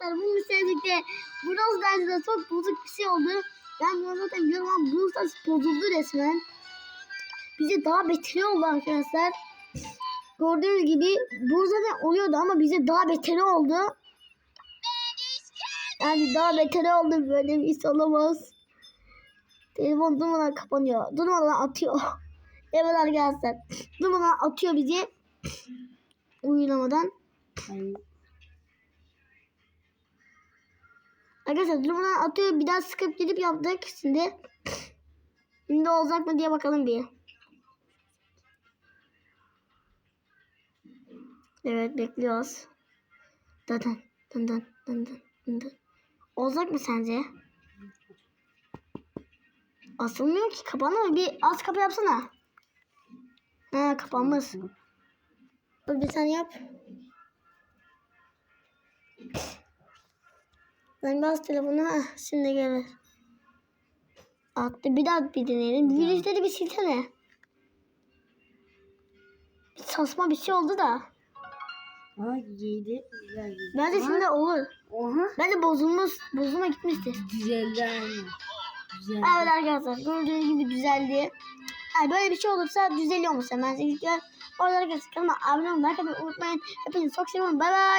Arkadaşlar bu müsabakte Brawl Stars'da çok bozuk bir şey oldu. Ben bunu zaten ama Brawl Stars bozuldu resmen. Bize daha beteri oldu arkadaşlar. Gördüğünüz gibi bu zaten oluyordu ama bize daha beteri oldu. Yani daha beteri oldu böyle bir iş olamaz. Telefon durmadan kapanıyor. Durmadan atıyor. Evet arkadaşlar. Durmadan atıyor bizi. Uyulamadan. Arkadaşlar durmadan atıyor. Bir daha sıkıp gidip yaptık şimdi. Şimdi olacak mı diye bakalım bir. Evet bekliyoruz. Dın dın dın dın dın dın dın. Olacak mı sence? Asılmıyor ki kapanmıyor. Bir az kapı yapsana. Ha kapanmış. Bir tane yap. Ben bas telefonu. Ha, şimdi gelir. Attı. Bir daha bir deneyelim. Virüsleri bir silsene. Bir saçma bir şey oldu da. Aa giydi. Güzel giydi. Bence şimdi olur. Oha. Bence bozulmuş. Bozulma gitmişti. Güzeldi aynı. Güzel. Evet arkadaşlar gördüğünüz gibi düzeldi. Yani böyle bir şey olursa düzeliyor mu sen? Bence ilk Orada arkadaşlar kanalıma abone olmayı like atmayı unutmayın. Hepinizi çok seviyorum. Bay bay.